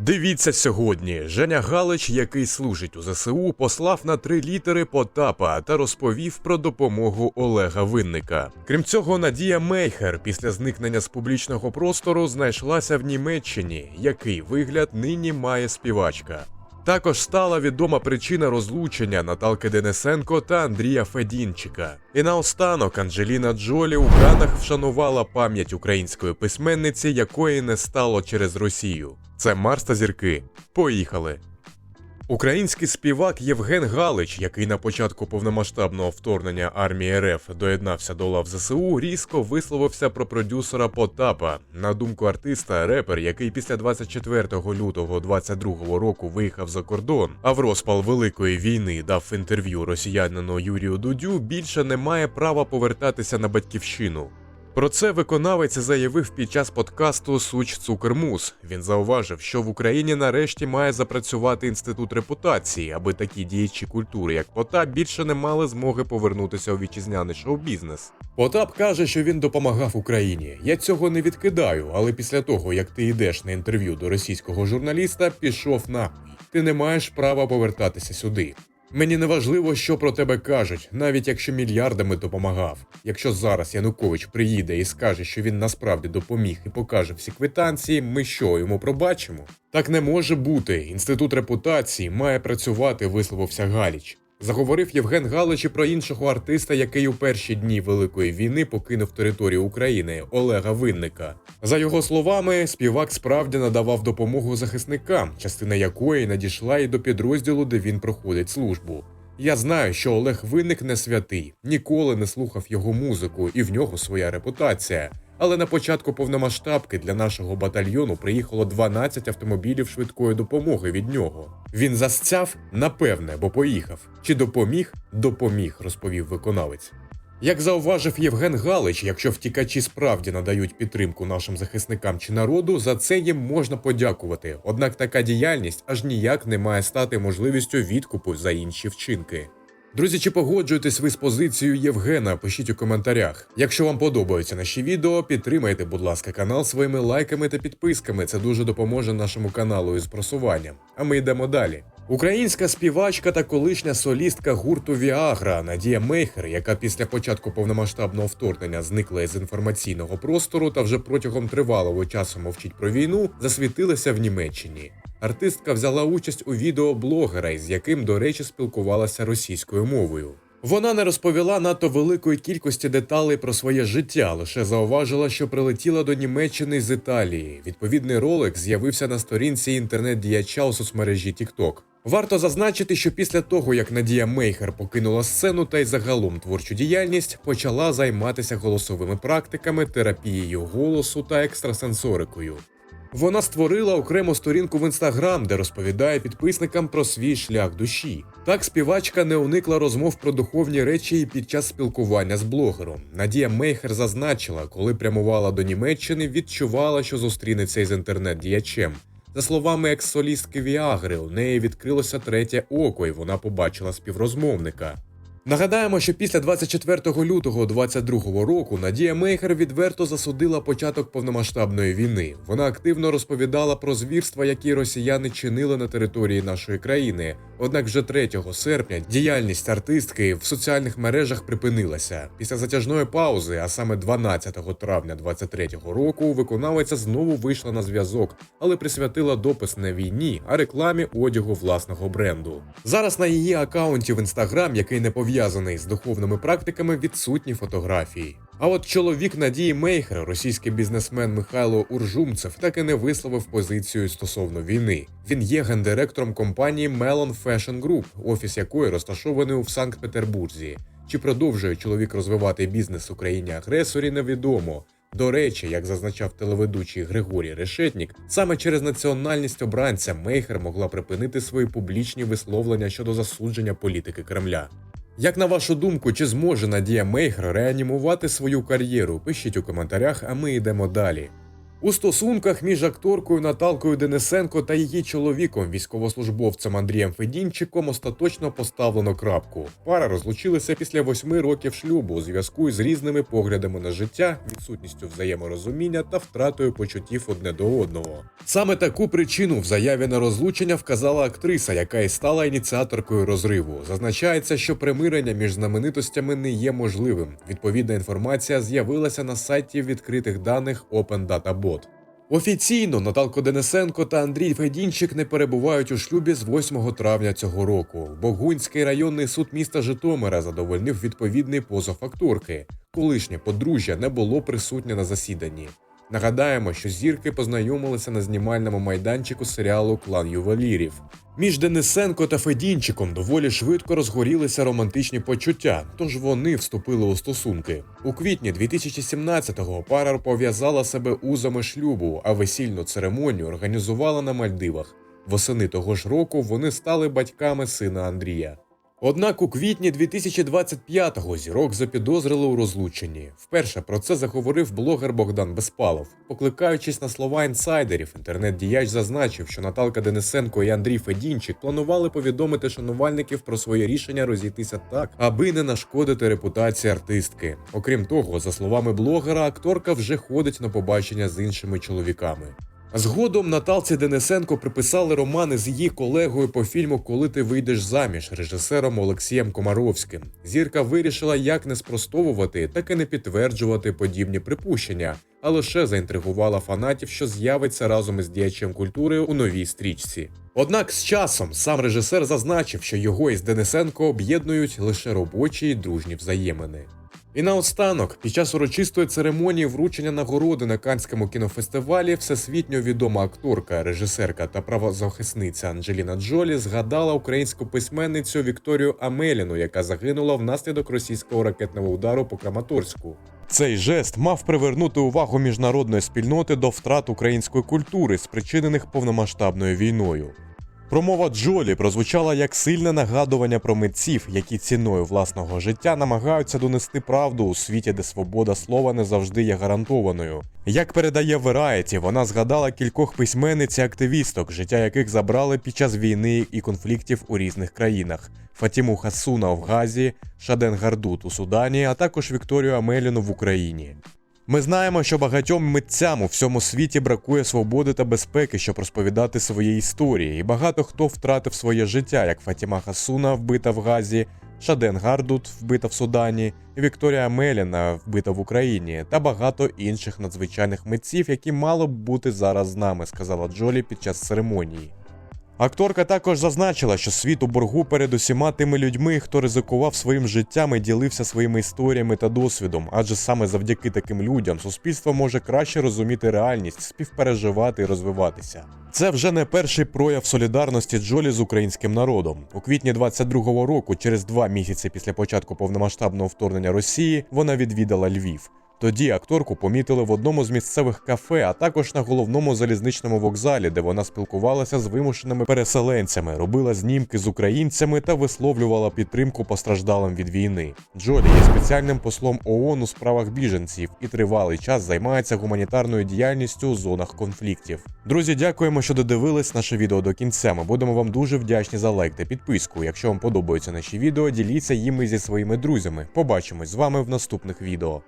Дивіться сьогодні. Женя Галич, який служить у ЗСУ, послав на три літери Потапа та розповів про допомогу Олега Винника. Крім цього, Надія Мейхер після зникнення з публічного простору знайшлася в Німеччині, який вигляд нині має співачка. Також стала відома причина розлучення Наталки Денисенко та Андрія Федінчика. І наостанок Анджеліна Джолі у Канах вшанувала пам'ять української письменниці, якої не стало через Росію. Це Марс та зірки. Поїхали. Український співак Євген Галич, який на початку повномасштабного вторгнення армії РФ доєднався до лав ЗСУ, різко висловився про продюсера Потапа. На думку артиста, репер, який після 24 лютого 22 року виїхав за кордон, а в розпал великої війни дав інтерв'ю росіянину Юрію Дудю, більше не має права повертатися на батьківщину. Про це виконавець заявив під час подкасту Суч Цукермус. Він зауважив, що в Україні нарешті має запрацювати інститут репутації, аби такі діячі культури, як Потап, більше не мали змоги повернутися у вітчизняний шоу-бізнес. Потап каже, що він допомагав Україні. Я цього не відкидаю, але після того, як ти йдеш на інтерв'ю до російського журналіста, пішов нахуй. Ти не маєш права повертатися сюди. Мені не важливо, що про тебе кажуть, навіть якщо мільярдами допомагав. Якщо зараз Янукович приїде і скаже, що він насправді допоміг і покаже всі квитанції, ми що йому пробачимо? Так не може бути. Інститут репутації має працювати, висловився Галіч. Заговорив Євген Галич і про іншого артиста, який у перші дні Великої війни покинув територію України Олега Винника. За його словами, співак справді надавав допомогу захисникам, частина якої надійшла і до підрозділу, де він проходить службу. Я знаю, що Олег Винник не святий, ніколи не слухав його музику, і в нього своя репутація. Але на початку повномасштабки для нашого батальйону приїхало 12 автомобілів швидкої допомоги від нього. Він засцяв? Напевне, бо поїхав. Чи допоміг? Допоміг, розповів виконавець. Як зауважив Євген Галич, якщо втікачі справді надають підтримку нашим захисникам чи народу, за це їм можна подякувати. Однак така діяльність аж ніяк не має стати можливістю відкупу за інші вчинки. Друзі, чи погоджуєтесь ви з позицією Євгена? Пишіть у коментарях. Якщо вам подобаються наші відео, підтримайте, будь ласка, канал своїми лайками та підписками. Це дуже допоможе нашому каналу із просуванням. А ми йдемо далі. Українська співачка та колишня солістка гурту Віагра Надія Мейхер, яка після початку повномасштабного вторгнення зникла із інформаційного простору та вже протягом тривалого часу мовчить про війну, засвітилася в Німеччині. Артистка взяла участь у відео блогера, із яким, до речі, спілкувалася російською мовою. Вона не розповіла надто великої кількості деталей про своє життя, лише зауважила, що прилетіла до Німеччини з Італії. Відповідний ролик з'явився на сторінці інтернет-діяча у соцмережі TikTok. Варто зазначити, що після того, як Надія Мейхер покинула сцену та й загалом творчу діяльність, почала займатися голосовими практиками, терапією голосу та екстрасенсорикою. Вона створила окрему сторінку в інстаграм, де розповідає підписникам про свій шлях душі. Так співачка не уникла розмов про духовні речі і під час спілкування з блогером. Надія Мейхер зазначила, коли прямувала до Німеччини, відчувала, що зустрінеться із інтернет-діячем. За словами екс-солістки Віагри, у неї відкрилося третє око, і вона побачила співрозмовника. Нагадаємо, що після 24 лютого 2022 року Надія Мейхер відверто засудила початок повномасштабної війни. Вона активно розповідала про звірства, які росіяни чинили на території нашої країни. Однак вже 3 серпня діяльність артистки в соціальних мережах припинилася. Після затяжної паузи, а саме 12 травня 2023 року, виконавиця знову вийшла на зв'язок, але присвятила допис не війні, а рекламі одягу власного бренду. Зараз на її акаунті в інстаграм, який не пов'язаний з духовними практиками, відсутні фотографії. А от чоловік Надії Мейхер, російський бізнесмен Михайло Уржумцев, так і не висловив позицію стосовно війни. Він є гендиректором компанії Melon Fashion Group, офіс якої розташований у Санкт-Петербурзі. Чи продовжує чоловік розвивати бізнес Україні агресорі, невідомо. До речі, як зазначав телеведучий Григорій Решетнік, саме через національність обранця Мейхер могла припинити свої публічні висловлення щодо засудження політики Кремля. Як на вашу думку, чи зможе Надія Мейхер реанімувати свою кар'єру? Пишіть у коментарях, а ми йдемо далі. У стосунках між акторкою Наталкою Денисенко та її чоловіком, військовослужбовцем Андрієм Федінчиком, остаточно поставлено крапку. Пара розлучилася після восьми років шлюбу у зв'язку з різними поглядами на життя, відсутністю взаєморозуміння та втратою почуттів одне до одного. Саме таку причину в заяві на розлучення вказала актриса, яка і стала ініціаторкою розриву. Зазначається, що примирення між знаменитостями не є можливим. Відповідна інформація з'явилася на сайті відкритих даних Open Data Bot. Офіційно Наталко Денисенко та Андрій Федінчик не перебувають у шлюбі з 8 травня цього року. Богунський районний суд міста Житомира задовольнив відповідний позов акторки. Колишнє подружжя не було присутнє на засіданні. Нагадаємо, що зірки познайомилися на знімальному майданчику серіалу Клан ювелірів. Між Денисенко та Федінчиком доволі швидко розгорілися романтичні почуття, тож вони вступили у стосунки. У квітні 2017-го пара пов'язала себе узами шлюбу, а весільну церемонію організувала на Мальдивах. Восени того ж року вони стали батьками сина Андрія. Однак у квітні 2025-го зірок запідозрили у розлученні. Вперше про це заговорив блогер Богдан Безпалов. Покликаючись на слова інсайдерів, інтернет-діяч зазначив, що Наталка Денисенко і Андрій Федінчик планували повідомити шанувальників про своє рішення розійтися так, аби не нашкодити репутації артистки. Окрім того, за словами блогера, акторка вже ходить на побачення з іншими чоловіками. Згодом Наталці Денисенко приписали романи з її колегою по фільму Коли ти вийдеш заміж режисером Олексієм Комаровським. Зірка вирішила як не спростовувати, так і не підтверджувати подібні припущення, а лише заінтригувала фанатів, що з'явиться разом із діячем культури у новій стрічці. Однак з часом сам режисер зазначив, що його із Денисенко об'єднують лише робочі й дружні взаємини. І наостанок, під час урочистої церемонії вручення нагороди на Канському кінофестивалі всесвітньо відома акторка, режисерка та правозахисниця Анджеліна Джолі згадала українську письменницю Вікторію Амеліну, яка загинула внаслідок російського ракетного удару по Краматорську. Цей жест мав привернути увагу міжнародної спільноти до втрат української культури, спричинених повномасштабною війною. Промова Джолі прозвучала як сильне нагадування про митців, які ціною власного життя намагаються донести правду у світі, де свобода слова не завжди є гарантованою. Як передає Variety, вона згадала кількох письменниць і активісток, життя яких забрали під час війни і конфліктів у різних країнах: Фатіму Хасуна в Газі, Шаден Гардут у Судані, а також Вікторію Амеліну в Україні. Ми знаємо, що багатьом митцям у всьому світі бракує свободи та безпеки, щоб розповідати свої історії, і багато хто втратив своє життя, як Фатіма Хасуна, вбита в Газі, Шаден Гардут, вбита в Судані, Вікторія Меліна, вбита в Україні, та багато інших надзвичайних митців, які мало б бути зараз з нами, сказала Джолі під час церемонії. Акторка також зазначила, що світ у боргу перед усіма тими людьми, хто ризикував своїм життям і ділився своїми історіями та досвідом, адже саме завдяки таким людям суспільство може краще розуміти реальність, співпереживати і розвиватися. Це вже не перший прояв солідарності Джолі з українським народом. У квітні 22-го року, через два місяці після початку повномасштабного вторгнення Росії, вона відвідала Львів. Тоді акторку помітили в одному з місцевих кафе, а також на головному залізничному вокзалі, де вона спілкувалася з вимушеними переселенцями, робила знімки з українцями та висловлювала підтримку постраждалим від війни. Джолі є спеціальним послом ООН у справах біженців і тривалий час займається гуманітарною діяльністю у зонах конфліктів. Друзі, дякуємо, що додивились наше відео до кінця. Ми будемо вам дуже вдячні за лайк та підписку. Якщо вам подобаються наші відео, діліться їми зі своїми друзями. Побачимось з вами в наступних відео.